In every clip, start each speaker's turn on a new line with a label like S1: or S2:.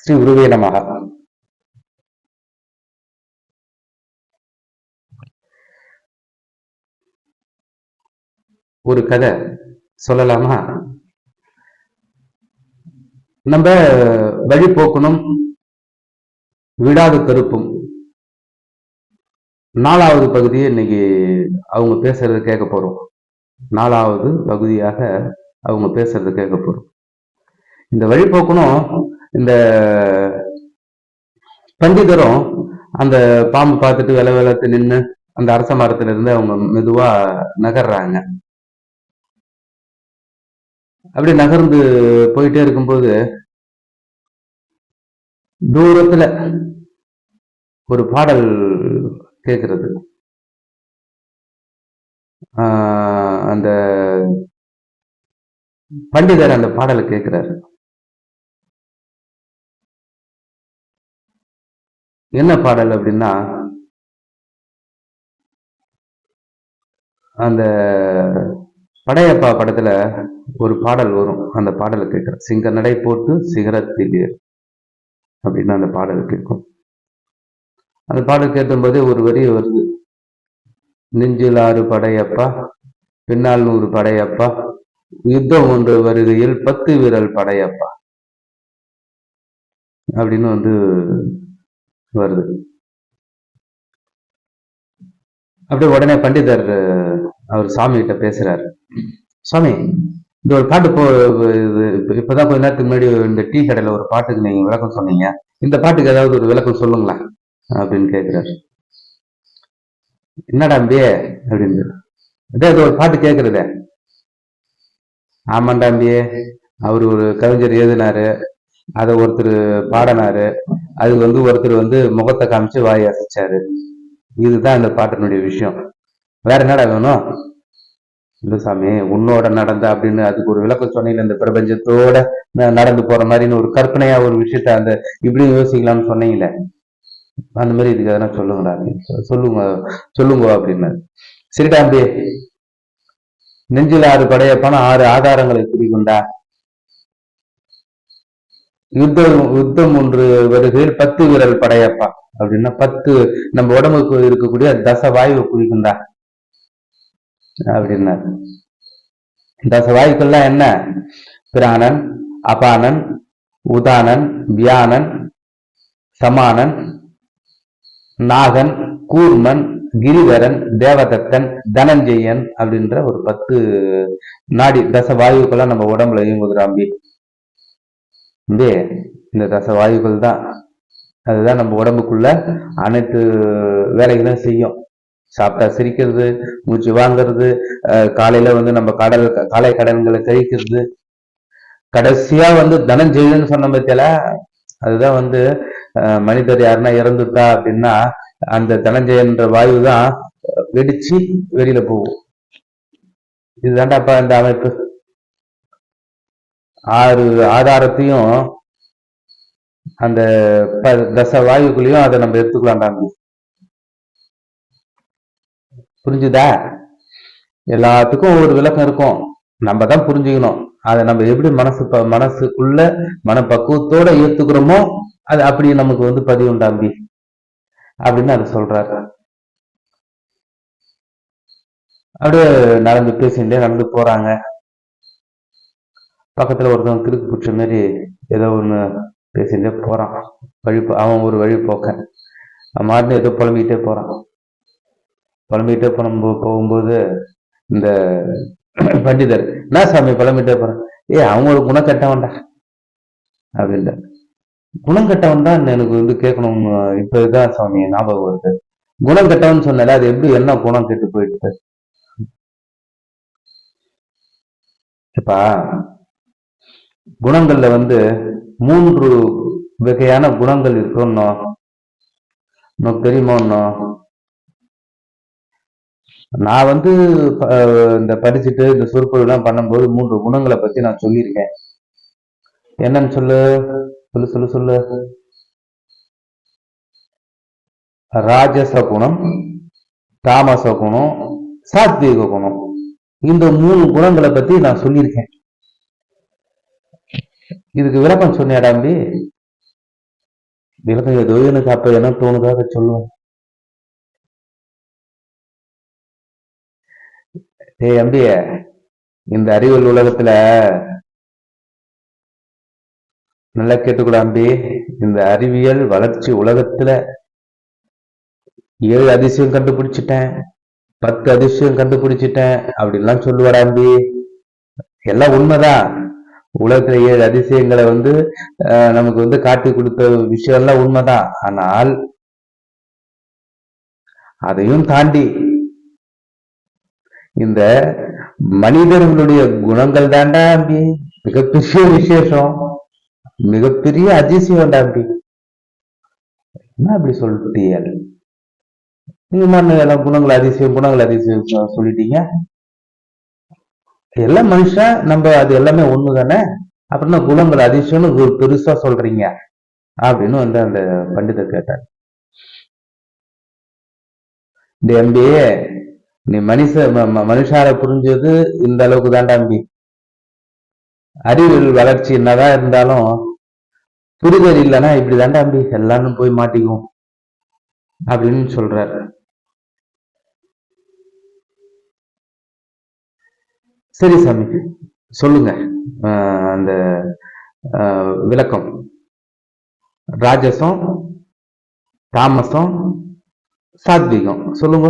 S1: ஸ்ரீ குருவே நமக ஒரு கதை சொல்லலாமா? நம்ம வழி போக்கணும் விடாது கருப்பும். நாலாவது பகுதியை இன்னைக்கு அவங்க பேசுறத கேட்க போறோம். நாலாவது பகுதியாக அவங்க பேசுறத கேட்க போறோம். இந்த வழி போக்கணும் இந்த பண்டிதரும் அந்த பாம்பு பார்த்துட்டு வில விலத்து நின்று அந்த அரச மரத்துல இருந்து அவங்க மெதுவா நகர்றாங்க. அப்படி நகர்ந்து போயிட்டே இருக்கும்போது தூரத்துல ஒரு பாடல் கேட்கிறது அந்த பண்டிதர் அந்த பாடலை கேட்கிறாரு என்ன பாடல் அப்படின்னா அந்த படையப்பா படத்துல ஒரு பாடல் வரும். அந்த பாடலை கேட்கிற சிங்க நடை போட்டு சிகரத்தில் அப்படின்னு அந்த பாடல் கேட்கும். அந்த பாடல் கேட்கும்போதே ஒரு வரி வருது. நெஞ்சில் ஆறு படையப்பா பின்னால் நூறு படையப்பா யுத்தம் ஒன்று வருகையில் பத்து வீரல் படையப்பா அப்படின்னு வந்து வருது. அப்படியே உடனே பண்டிதர் அவர் சாமி கிட்ட பேசுறாரு. சுவாமி இந்த ஒரு பாட்டு போ இது இப்பதான் கொஞ்ச நேரத்துக்கு முன்னாடி இந்த டீ கடையில ஒரு பாட்டுக்கு நீங்க விளக்கம் சொன்னீங்க. இந்த பாட்டுக்கு ஏதாவது ஒரு விளக்கம் சொல்லுங்களேன் அப்படின்னு கேட்கிறாரு என்னடா அம்பியே? அப்படின்னு. அதே இது ஒரு பாட்டு கேட்கறதே ஆமாண்டா அவர் ஒரு கவிஞர் எழுதினாரு. அதை ஒருத்தர் பாடினாரு. அது வந்து ஒருத்தர் வந்து முகத்தை காமிச்சு வாய் அசைச்சாரு. இதுதான் இந்த பாட்டினுடைய விஷயம். வேற என்னடா வேணும்? இல்ல சாமி உன்னோட நடந்த அப்படின்னு அதுக்கு ஒரு விளக்கம் சொன்னீங்க இந்த பிரபஞ்சத்தோட நடந்து போற மாதிரின்னு ஒரு கற்பனையா ஒரு விஷயத்த அந்த இப்படி யோசிக்கலாம்னு சொன்னீங்களே அந்த மாதிரி இதுக்கு எதனா சொல்லுங்கடா சொல்லுங்க சொல்லுங்க அப்படின்னு. சரிடா அம்பி நெஞ்சில் ஆறு படையப்பான ஆறு ஆதாரங்களை குறிக்குண்டா யுத்தம் யுத்தம் ஒன்று வருகையில் பத்து வீரல் படையப்பா. அப்படின்னா பத்து நம்ம உடம்புக்கு இருக்கக்கூடிய தச வாயுவை குறிக்குண்டா அப்படின்னா தச வாயுக்கள்லாம் என்ன? பிராணன் அபானன் உதானன் வியானன் சமானன் நாகன் கூர்மன் கிரிதரன் தேவதத்தன் தனஞ்செயன் அப்படின்ற ஒரு பத்து நாடி தச வாயுக்கெல்லாம் நம்ம உடம்புல இயங்குதுராம்பி இந்த இந்த தச தான் அதுதான் நம்ம உடம்புக்குள்ள அனைத்து வேலைகளும் செய்யும். சாப்பிட்டா சிரிக்கிறது மூச்சு வாங்குறது காலையில வந்து நம்ம கடல் காலை கடன்களை கழிக்கிறது கடைசியா வந்து தனஞ்செயல்னு சொன்ன பத்தியில அதுதான் வந்து மனிதர் யாருன்னா இறந்துட்டா அப்படின்னா அந்த தனஞ்செயன்ற வாயு தான் வெடிச்சு வெளியில போகும். இதுதான்டாப்பா இந்த அமைப்பு. ஆறு ஆதாரத்தையும் அந்த தச வாயுக்குள்ளேயும் அதை நம்ம எடுத்துக்கலாம்டா புரிஞ்சுதா? எல்லாத்துக்கும் ஒரு விளக்கம் இருக்கும். நம்ம தான் புரிஞ்சுக்கணும். அதை நம்ம எப்படி மனசு மனசுக்குள்ள மனப்பக்குவத்தோட ஏத்துக்கிறோமோ அது அப்படி நமக்கு வந்து பதிவு உண்டாம்பி அப்படின்னு அது சொல்றாரு. அப்படியே நடந்து பேசிட்டே நடந்து போறாங்க. பக்கத்துல ஒருத்தவன் கிறுக்கு பிடிச்ச மாரி ஏதோ ஒன்று பேசிட்டே போறான். வழி போ- அவன் ஒரு வழி போக்க. மாட்டு ஏதோ புலம்பிக்கிட்டே போறான். புலம்பிக்கிட்டே போன போகும்போது இந்த பண்டிதர் என்ன சாமி புலம்பிட்டே போறான் ஏ அவங்களுக்கு ஒரு குணம் கட்டவன்டா. அப்படின்ட்டு. குணம் கெட்டவன் தான் எனக்கு வந்து கேட்கணும் இப்போ இதுதான் சாமி ஞாபகம் வருது. குணம் கெட்டவன் சொன்னால அது எப்படி என்ன குணம் கெட்டு போயிட்டு இப்ப குணங்கள்ல வந்து மூன்று வகையான குணங்கள் இருக்குன்னு உனக்கு தெரியுமா நான் வந்து இந்த படிச்சுட்டு இந்த சொற்பொழிவுலாம் பண்ணும்போது மூன்று குணங்களை பத்தி நான் சொல்லியிருக்கேன். என்னன்னு சொல்லு? சொல்லு சொல்லு சொல்லு. ராஜச குணம் தாமச குணம் சாத்வீக குணம். இந்த மூணு குணங்களை பத்தி நான் சொல்லியிருக்கேன். இதுக்கு விளக்கம் சொன்னியாடாம்பி விளக்கம் ஏதோ எனக்கு அப்ப என்ன தோணுதாக சொல்லுவேன் டேய் இந்த அறிவியல் உலகத்துல நல்லா கேட்டுக்கூடாம்பி இந்த அறிவியல் வளர்ச்சி உலகத்துல ஏழு அதிசயம் கண்டுபிடிச்சிட்டேன் பத்து அதிசயம் கண்டுபிடிச்சிட்டேன் அப்படின்லாம் சொல்லுவாடாம்பி எல்லாம் உண்மைதான். உலகத்துல ஏழு அதிசயங்களை வந்து நமக்கு வந்து காட்டி கொடுத்த விஷயம் எல்லாம் உண்மைதான். ஆனால் அதையும் தாண்டி இந்த மனிதர்களுடைய குணங்கள் தாண்டா அம்பி. மிகப்பெரிய விசேஷம். மிகப்பெரிய அதிசயம் அம்பி. என்ன அப்படி சொல்லிட்டீங்க? நீங்க எல்லாம் குணங்கள் அதிசயம் குணங்கள் அதிசயம் சொல்லிட்டீங்க. எல்லாம் மனுஷன் நம்ம அது எல்லாமே ஒண்ணு தானே அப்படின்னா குணங்கள் அதிசயம்னு ஒரு பெருசா சொல்றீங்க. அப்படின்னு வந்து அந்த பண்டிதர் கேட்டார். டேய் அம்பி நீ மனுஷ மனுஷார புரிஞ்சது இந்த அளவுக்கு தான்டா அம்பி. அறிவியல் வளர்ச்சி என்னதான் இருந்தாலும் புரிதல் இல்லைன்னா இப்படி தாண்டா அம்பி எல்லாரும் போய் மாட்டிக்குவோம். அப்படின்னு சொல்றாரு. சரி சாமி சொல்லுங்க. அந்த ஆஹ் விளக்கம். ராஜசம் தாமசம் சாத்விகம். சொல்லுங்க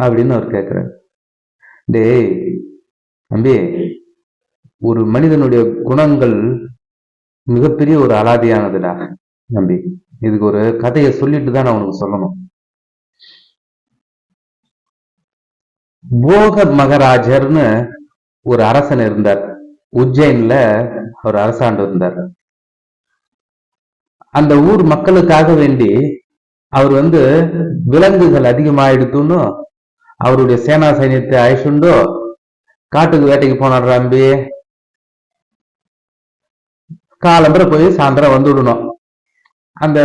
S1: அப்படின்னு அவர் கேட்கிறார் டேய் தம்பி ஒரு மனிதனுடைய குணங்கள் மிகப்பெரிய ஒரு அலாதியானதுடா தம்பி. இதுக்கு ஒரு கதையை சொல்லிட்டு தான் நான் உனக்கு சொல்லணும். போக மகராஜர்னு ஒரு அரசன் இருந்தார். உஜ்ஜைன்ல ஒரு அரசாண்டு இருந்தார். அந்த ஊர் மக்களுக்காக வேண்டி அவர் வந்து விலங்குகள் அதிகமாயிடுத்துன்னு அவருடைய சேனா சைன்யத்தை அழிச்சுண்டோ காட்டுக்கு வேட்டைக்கு போனார் ராம்பி. காலம்பரை போய் சாயந்தரம் வந்து விடணும் அந்த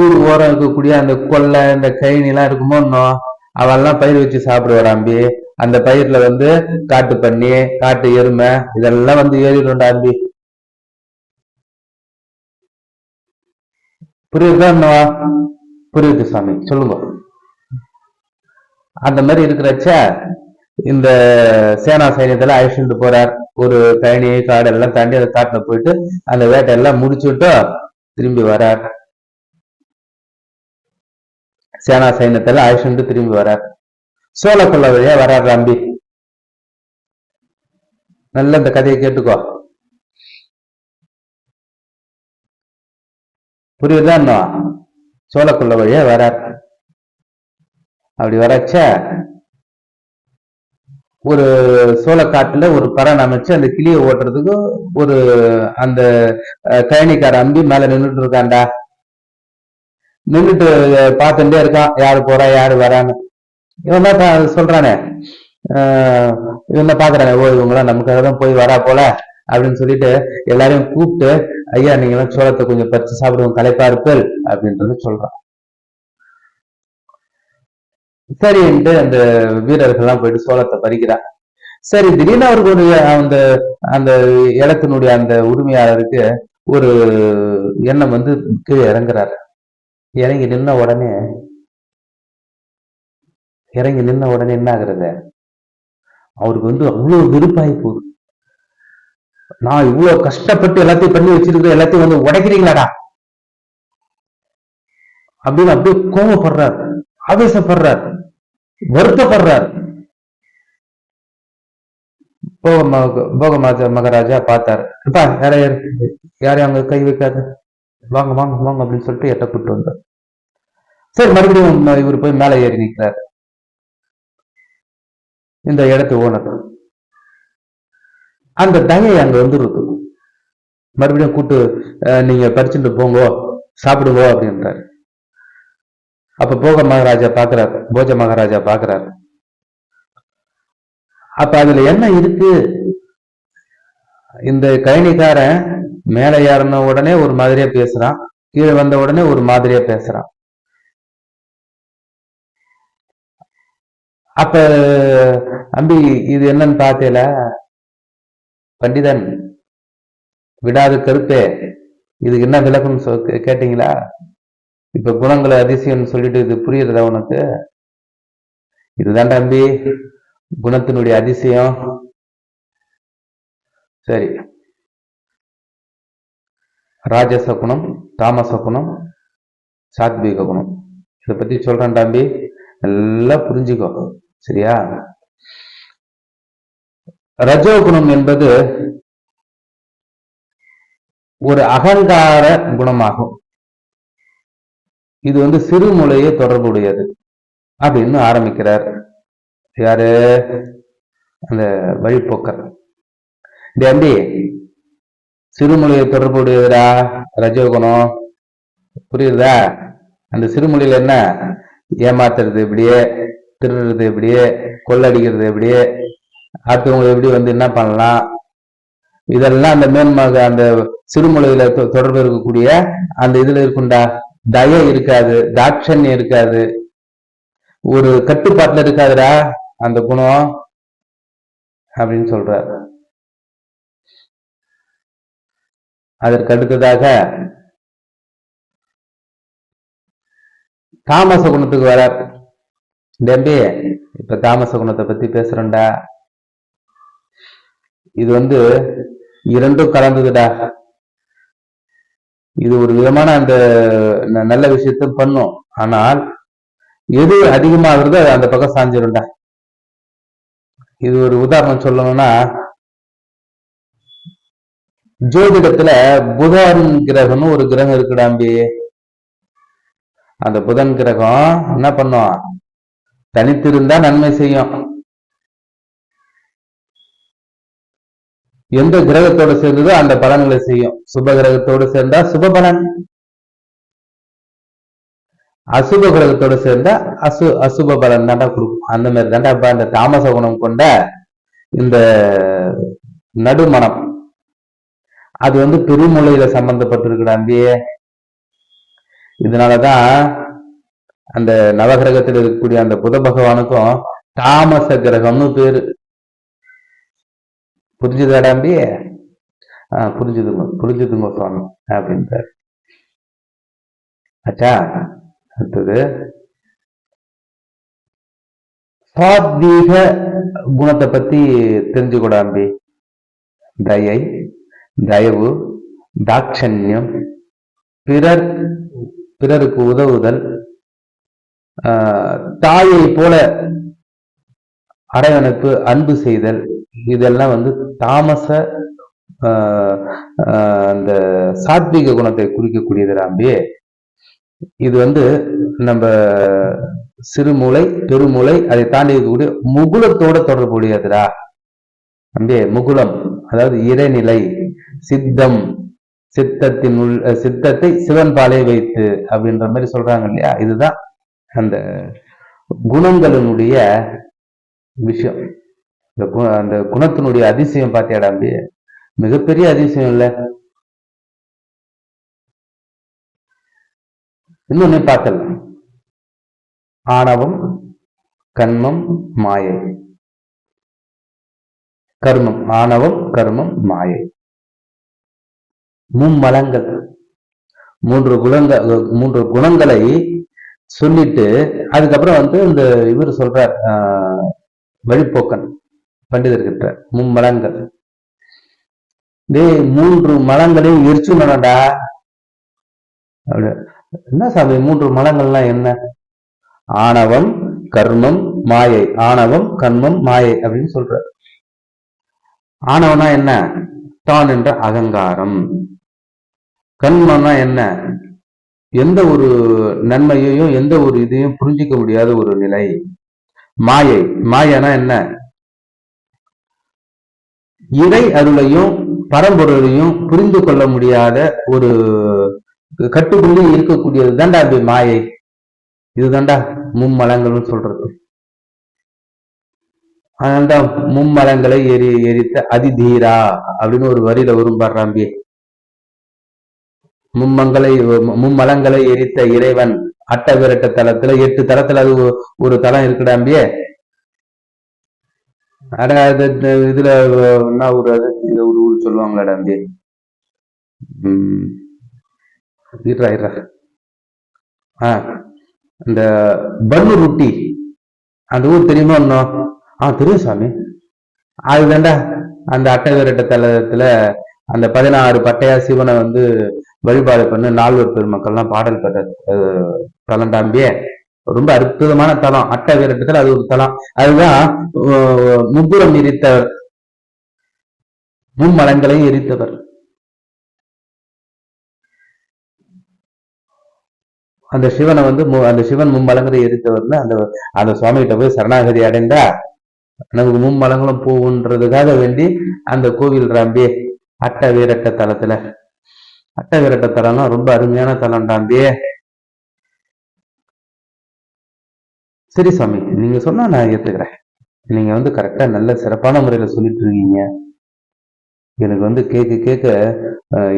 S1: ஊர் ஓரம் இருக்கக்கூடிய அந்த கொல்லை இந்த கழனி எல்லாம் இருக்குமோ இன்னும் அவெல்லாம் பயிர் வச்சு சாப்பிடுவாராம்பி அந்த பயிர்ல வந்து காட்டு பன்னி காட்டு எருமை இதெல்லாம் வந்து ஏறிடும்டா அம்பி புரியுதா என்னவா? புரியுது சாமி சொல்லுங்க. அந்த மாதிரி இருக்கிறச்ச இந்த சேனா சைன்யத்துல அழிச்சுட்டு போறார். ஒரு கழனி காடு எல்லாம் தாண்டி அந்த காட்டுல போயிட்டு அந்த வேட்டையெல்லாம் முடிச்சுட்டு திரும்பி வரார். சேனா சைன்யத்துல அழிச்சுட்டு திரும்பி வரார். சோழக்குள்ள வழியா வரார் அம்பி நல்ல இந்த கதையை கேட்டுக்கோ. புரியுதா இன்னும் சோழக்குள்ள வழியா வரார் அப்படி வரச்ச ஒரு சோளக்காட்டுல ஒரு பறன் அமைச்சு அந்த கிளியை ஓட்டுறதுக்கு ஒரு அந்த அஹ், கழனிக்கார அம்பி மேல நின்னுட்டு இருக்காண்டா நின்னுட்டு பார்த்துட்டே இருக்கான். யாரு போறா யாரு வரான்னு. இவன் தான் பா- சொல்றானே. ஆஹ் இவன் தான் பாக்குறானே ஓ இவங்களாம் நமக்காக தான் போய் வரா போல அப்படின்னு சொல்லிட்டு எல்லாரையும் கூப்பிட்டு ஐயா நீங்களாம் சோளத்தை கொஞ்சம் பறிச்சு சாப்பிடுவோம் களைப்பா இருப்பல் அப்படின்றது சொல்றான். சரின்ட்டு அந்த வீரர்கள்லாம் போயிட்டு சோளத்தை பறிக்கிறான் சரி திடீர்னு அவருக்கு ஒரு அந்த அந்த இடத்தினுடைய அந்த உரிமையாளருக்கு ஒரு எண்ணம் வந்து கீழே இறங்குறாரு. இறங்கி நின்ன உடனே இறங்கி நின்ன உடனே என்ன ஆகுறது அவருக்கு வந்து அவ்வளவு வெறுப்பாகி போகுது. நான் இவ்வளோ கஷ்டப்பட்டு எல்லாத்தையும் பண்ணி வச்சிருக்கிறேன் எல்லாத்தையும் வந்து உடைக்கிறீங்களாடா? அப்படின்னு அப்படியே கோபப்படுறார் ஆவேசப்படுறார் வருத்தப்படுறார். போக போக மகாராஜா பார்த்தாரு. அப்பா யாரையும் யாரையும் அங்க கை வைக்காத? வாங்க வாங்க வாங்க அப்படின்னு சொல்லிட்டு எட்ட கூட்டு வந்தார். சரி மறுபடியும் இவர் போய் மேலே ஏறி நிற்கிறார். இந்த இடத்து ஓனர் அந்த தயை அங்க வந்துருது மறுபடியும் கூட்டு நீங்க பறிச்சுட்டு போங்கோ சாப்பிடுங்கோ அப்படின்றாரு. அப்ப போக மகாராஜா பாக்குறாரு போஜ மகாராஜா பாக்குறாரு. அப்ப அதுல என்ன இருக்கு? இந்த கழனிக்காரன் மேல ஏறின உடனே ஒரு மாதிரியா பேசுறான் கீழே வந்த உடனே ஒரு மாதிரியா பேசுறான். அப்ப அம்பி இது என்னன்னு பார்த்தேல? பண்டிதன் விடாது கருப்பே இதுக்கு என்ன விளக்கம் சொ- கேட்டீங்களா? இப்ப குணங்களை அதிசயம்னு சொல்லிட்டு இது புரியுறதா உனக்கு? இதுதான் தம்பி குணத்தினுடைய அதிசயம். சரி. ராஜச குணம் தாமச குணம் சாத்வீக குணம். இதை பத்தி சொல்றேன் தம்பி. நல்லா புரிஞ்சுக்கோ. சரியா? ரஜோகுணம் என்பது ஒரு அகங்கார குணமாகும். இது வந்து சிறுமூளையே தொடர்புடையது அப்படின்னு ஆரம்பிக்கிறார். யாரு? அந்த வழிபோக்கர் தம்பி சிறுமொழியை தொடர்புடையதுடா ரஜோகுணம். புரியுதா? அந்த சிறுமொழியில என்ன ஏமாத்துறது இப்படியே? திருடுறது எப்படியே கொள்ளடிக்கிறது எப்படியே அடுத்தவங்க எப்படி வந்து என்ன பண்ணலாம்? இதெல்லாம் அந்த மேன்மாக அந்த சிறுமொழியில தொ- தொடர்பு இருக்கக்கூடிய அந்த இதுல இருக்குண்டா தய இருக்காது தாட்சண்யம் இருக்காது. ஒரு கட்டுப்பாட்டுல இருக்காதுடா அந்த குணம் அப்படின்னு சொல்றார். அதற்கு அடுத்ததாக தாமச குணத்துக்கு வரார். டெம்பி இப்ப தாமச குணத்தை பத்தி பேசுறேன்டா. இது வந்து இரண்டும் கலந்ததுடா. இது ஒரு விதமான அந்த நல்ல விஷயத்த பண்ணும். ஆனால் எது அதிகமாகிறதோ அந்த பக்கம் சாஞ்சிரும்டா. இது ஒரு உதாரணம் சொல்லணும்னா ஜோதிடத்துல புதன் கிரகம்னு ஒரு கிரகம் இருக்குடாம்பி அந்த புதன் கிரகம் என்ன பண்ணும்? தனித்திருந்தா நன்மை செய்யும். எந்த கிரகத்தோட சேர்ந்ததோ அந்த பலன்களை செய்யும். சுப கிரகத்தோடு சேர்ந்தா சுப பலன். அசுப கிரகத்தோட சேர்ந்தா அசு அசுப பலன் தாண்டா கொடுக்கும். அந்த மாதிரி தாண்டா இப்ப அந்த தாமச குணம் கொண்ட இந்த நடுமணம். அது வந்து பெருமுலையில சம்பந்தப்பட்டிருக்குடா அம்பியே இதனாலதான் அந்த நவகிரகத்தில் இருக்கக்கூடிய அந்த புத பகவானுக்கும் தாமச கிரகம்னு பேரு. புரிஞ்சுதாடாம்பி ஆஹ் புரிஞ்சுதுங்க புரிஞ்சுதுங்க சுவாமி அப்படின்றார். அச்சா அடுத்தது. சாத்வீக குணத்தை பத்தி தெரிஞ்சுக்கூடாம்பி தயை தயவு தாட்சண்யம் பிறர் பிறருக்கு உதவுதல் தாயை போல அரவணைப்பு அன்பு செய்தல் இதெல்லாம் வந்து தாமச அந்த சாத்வீக குணத்தை குறிக்கக்கூடியதுலாம்பே இது வந்து நம்ம சிறுமூளை பெருமூளை அதை தாண்டி இருக்கக்கூடிய முகுலத்தோட தொடர்புடையதுடா. அம்பே முகுலம் அதாவது இறைநிலை சித்தம் சித்தத்தின் உள் சித்தத்தை சிவன் பாலே வைத்து அப்படின்ற மாதிரி சொல்றாங்க இல்லையா? இதுதான் அந்த குணங்களினுடைய விஷயம். இந்த கு- அந்த குணத்தினுடைய அதிசயம் பார்த்தியாடா அம்பி மிகப்பெரிய அதிசயம் இல்ல. இன்னொன்னு பார்த்தலாம் ஆணவம் கண்மம் மாயை. கர்மம் ஆணவம் கர்மம் மாயை. மும்மலங்கள். மூன்று குணங்கள் மூன்று குணங்களை சொல்லிட்டு அதுக்கப்புறம் வந்து இந்த இவர் சொல்றார் ஆஹ், வழிப்போக்கன் பண்டிதர்கிட்ட மும்மலங்கள் டேய் மூன்று மலங்களையும் எரிச்சுடா என்ன சாமி மூன்று மலங்கள்லாம் என்ன? ஆணவம் கர்மம் மாயை. ஆணவம் கர்மம் மாயை அப்படின்னு சொல்ற ஆணவம்னா என்ன? தான் என்ற அகங்காரம். கண்மம்னா என்ன? எந்த ஒரு நன்மையையும் எந்த ஒரு இதையும் புரிஞ்சிக்க முடியாத ஒரு நிலை. மாயை. மாயனா என்ன? இறை அருளையும் பரம்பொருளையும் புரிந்து கொள்ள முடியாத ஒரு கட்டுக்குள்ளே இருக்கக்கூடியது தாண்டா அது மாயை. இதுதான்டா மும்மலங்கள்னு சொல்றது. அதனால்தான் மும்மலங்களை எரி எரித்த அதிதீரா அப்படின்னு ஒரு வரியில வரும் பாடுறாம்பி மும்மங்களை மும்மலங்களை எரித்த இறைவன் அட்ட விரட்ட தலத்துல எட்டு தலத்துல அது ஒரு தளம் இருக்குடாம்பியே அட இதுல என்ன ஊர் அது? இந்த ஒரு ஊர் சொல்லுவாங்களாடா அம்பி உம் இருடா இந்த பன்னு ரொட்டி. அந்த ஊர் தெரியுமா இன்னும் ஆஹ் தெரியும் சாமி. அதுதாண்டா அந்த அட்டவிரட்ட தளத்துல தலத்துல அந்த பதினாறு பட்டையா சிவனை வந்து வழிபாடு பண்ண. நால்வர் பெருமக்கள்லாம் பாடல் பெற்ற தலண்டாம்பியே ரொம்ப அற்புதமான தலம். அட்டை வீரட்டத்தில் அது ஒரு தலம். அதுதான் முப்புறம் எரித்தவர். மும்மலங்களையும் எரித்தவர். அந்த சிவனை வந்து மு- அந்த சிவன் மும்மலங்களை எரித்தவர்னு அந்த அந்த சுவாமிகிட்ட போய் சரணாகதி அடைந்தா நமக்கு மும்மலங்களும் போகுன்றதுக்காக வேண்டி அந்த கோவில் ராம்பி அட்ட வீரட்ட தலத்துல. அட்டை வீரட்ட தலம்லாம் ரொம்ப அருமையான தலம் ராம்பி சரி சாமி நீங்க சொன்னா நான் ஏத்துக்கிறேன். நீங்க வந்து கரெக்டா நல்ல சிறப்பான முறையில சொல்லிட்டு இருக்கீங்க. எனக்கு வந்து கேட்க கேட்க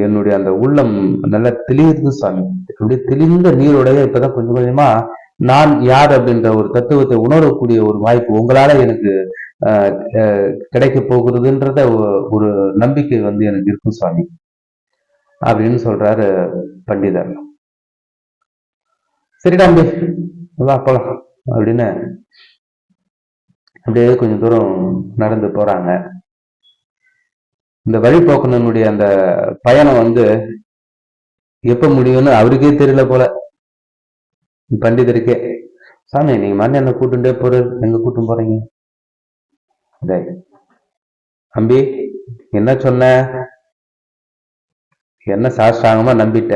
S1: என்னுடைய அந்த உள்ளம் நல்லா தெளிவுது சாமி. என்னுடைய தெளிந்த நீருடைய இப்பதான் கொஞ்சம் கொஞ்சமா நான் யார் அப்படின்ற ஒரு தத்துவத்தை உணரக்கூடிய ஒரு வாய்ப்பு உங்களால எனக்கு கிடைக்க போகிறதுன்றத ஒரு நம்பிக்கை வந்து எனக்கு இருக்கும் சாமி. அப்படின்னு சொல்றாரு பண்டிதர். சரிடா அம்பி வா போலாம் அப்படின்னு அப்படியே கொஞ்சம் தூரம் நடந்து போறாங்க. இந்த வழிபோக்கனுடைய அந்த பயணம் வந்து எப்ப முடியும்னு அவருக்கே தெரியல போல. பண்டிதருக்கே சாமி நீங்க மண்ணு என்ன கூட்டுண்டே போற எங்க கூட்டும் போறீங்க? டேய், அம்பி என்ன சொன்ன? என்ன சாஸ்திராங்கமா நம்பிட்ட?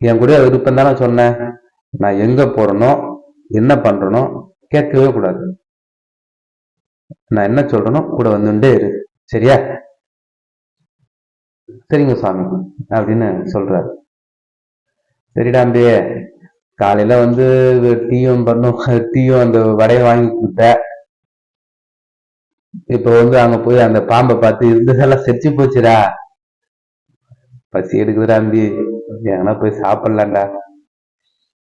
S1: என் கூட விருப்பம் தானே சொன்னேன் நான் எங்க போறேனோ என்ன பண்றேனோ கேட்கவே கூடாது. நான் என்ன சொல்றேனோ கூட வந்துட்டே இரு. சரியா? சரிங்க சாமி அப்படின்னு சொல்றாரு. சரிடா அம்பியே காலையில வந்து டீயும் பண்ணும் டீயும் அந்த வடையை வாங்கி கொடுத்த இப்ப வந்து அங்க போய் அந்த பாம்பை பார்த்து இருந்ததெல்லாம் செத்து போச்சுடா. பசி எடுக்குதுடா அம்பி ஏன்னா போய் சாப்பிடலாம்டா.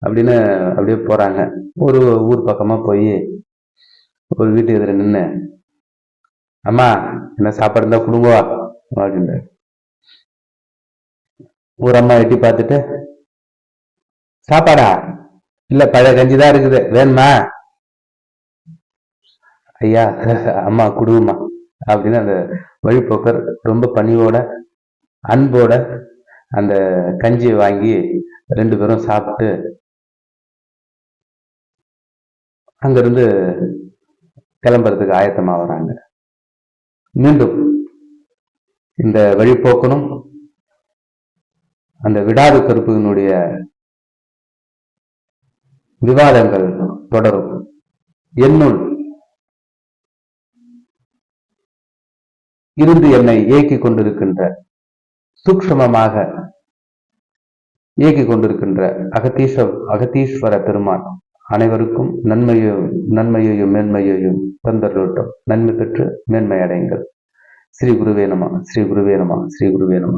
S1: அப்படின்னு அப்படியே போறாங்க. ஒரு ஊர் பக்கமா போய் ஒரு வீட்டு எதிர நின்னு அம்மா என்ன சாப்பாடு இருந்தா கொடுங்கோ அப்படின்ட்டு ஒரு அம்மா எட்டி பார்த்துட்டு சாப்பாடா? இல்ல பழைய கஞ்சி தான் இருக்குது. வேணுமா? ஐயா அம்மா குடுமா அப்படின்னு அந்த வழிபோக்கர் ரொம்ப பணிவோட அன்போட அந்த கஞ்சியை வாங்கி ரெண்டு பேரும் சாப்பிட்டு அங்கிருந்து கிளம்புறதுக்கு ஆயத்தமாக வராங்க. மீண்டும் இந்த வழிபோக்கனும் அந்த விடாது கருப்பினுடைய விவாதங்கள் தொடரும். என்னுள் இருந்து என்னை இயக்கிக் கொண்டிருக்கின்ற சூக்ஷமமாக இயக்கிக் கொண்டிருக்கின்ற அகத்தீஸ்வ அகத்தீஸ்வர பெருமான் அனைவருக்கும் நன்மையையும் நன்மையையும் மேன்மையையும் தந்தருட்டும் நன்மை பெற்று மேன்மை அடையுங்கள் ஸ்ரீ குருவே நம ஸ்ரீ குருவே நம ஸ்ரீ குருவே நம.